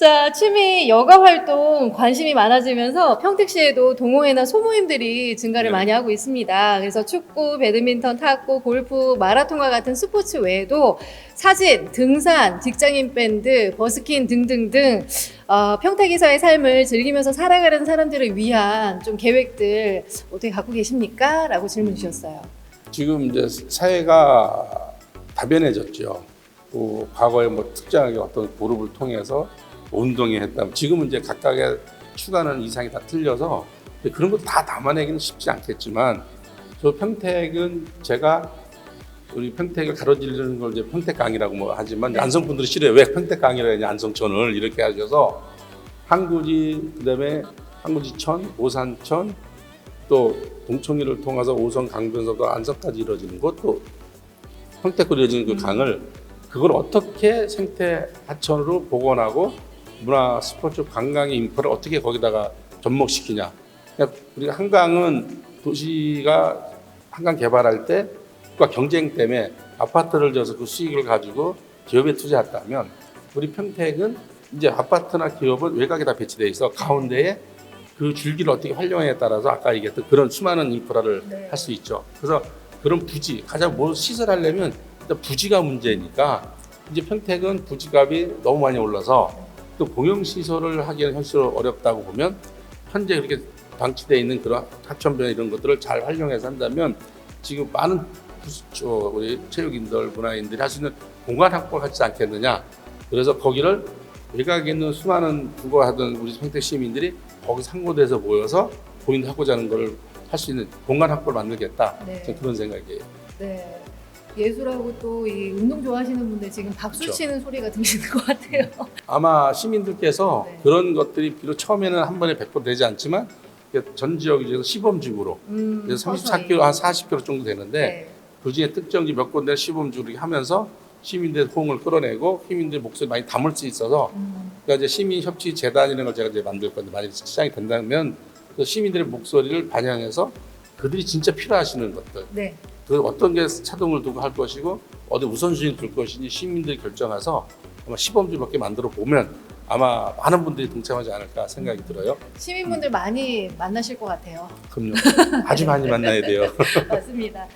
자, 취미 여가 활동 관심이 많아지면서 평택시에도 동호회나 소모임들이 증가를 네. 많이 하고 있습니다. 그래서 축구, 배드민턴, 탁구, 골프, 마라톤과 같은 스포츠 외에도 사진, 등산, 직장인 밴드, 버스킹 등등등 어, 평택에서의 삶을 즐기면서 살아가는 사람들을 위한 좀 계획들 어떻게 갖고 계십니까? 라고 질문 주셨어요. 지금 이제 사회가 다변해졌죠. 뭐 과거에 뭐 특정하게 어떤 그룹을 통해서 운동이 했다. 지금은 이제 각각의 추구하는 이상이 다 틀려서 그런 거다 담아내기는 쉽지 않겠지만 저 평택은 제가 우리 평택을 가로지르는 걸 이제 평택강이라고 뭐 하지만 네. 안성 분들이 싫어요. 왜 평택강이라 하냐 안성천을 이렇게 하셔서 항구지 그다음에 항구지천, 오산천 또 동청리를 통해서 오성 강변서도 안성까지 이루어지는 것도 평택으로 이어지는 그 강을 그걸 어떻게 생태 하천으로 복원하고 문화 스포츠 관광의 인프라를 어떻게 거기다가 접목시키냐. 그러니까 우리가 한강은 도시가 한강 개발할 때 국가 경쟁 때문에 아파트를 져서 그 수익을 가지고 기업에 투자했다면 우리 평택은 이제 아파트나 기업은 외곽에 다 배치돼 있어 가운데에 그 줄기를 어떻게 활용에 따라서 아까 얘기했던 그런 수많은 인프라를 네. 할수 있죠. 그래서 그런 부지 가장 뭐 시설하려면 부지가 문제니까 이제 평택은 부지값이 너무 많이 올라서 또 공영 시설을 하기에는 현실적으로 어렵다고 보면 현재 그렇게 방치되어 있는 그런 하천변 이런 것들을 잘 활용해서 한다면 지금 많은 우리 체육인들 문화인들이 할 수 있는 공간 확보를 하지 않겠느냐. 그래서 거기를 외곽에 있는 수많은 국어 하던 우리 평택 시민들이 한 곳에서 모여서 본인 하고자 하는 걸할수 있는 공간 확보를 만들겠다. 네. 그런 생각이에요. 네. 예술하고 또 이 운동 좋아하시는 분들 지금 박수 그렇죠. 치는 소리가 들리는 것 같아요. 아마 시민들께서 네. 그런 것들이 비록 처음에는 한 번에 100% 되지 않지만 전 지역 에서 시범직으로 음, 그래서 서서히. 34km 한 40km 정도 되는데 네. 그 중에 특정지 몇 군데 시범직으로 하면서 시민들의 호응을 끌어내고 시민들의 목소리 많이 담을 수 있어서 음, 그러니까 이제 시민 협치 재단이라는 걸 제가 이제 만들 건데 만약 시장이 된다면 그 시민들의 목소리를 반영해서 그들이 진짜 필요하시는 것들 네. 그 어떤 게 차동을 두고 할 것이고 어디 우선순위를 둘 것인지 시민들이 결정해서 아마 시범주밖에 만들어 보면 아마 많은 분들이 동참하지 않을까 생각이 들어요. 시민분들 많이 만나실 것 같아요. 그럼요. 아주 많이 만나야 돼요. 맞습니다.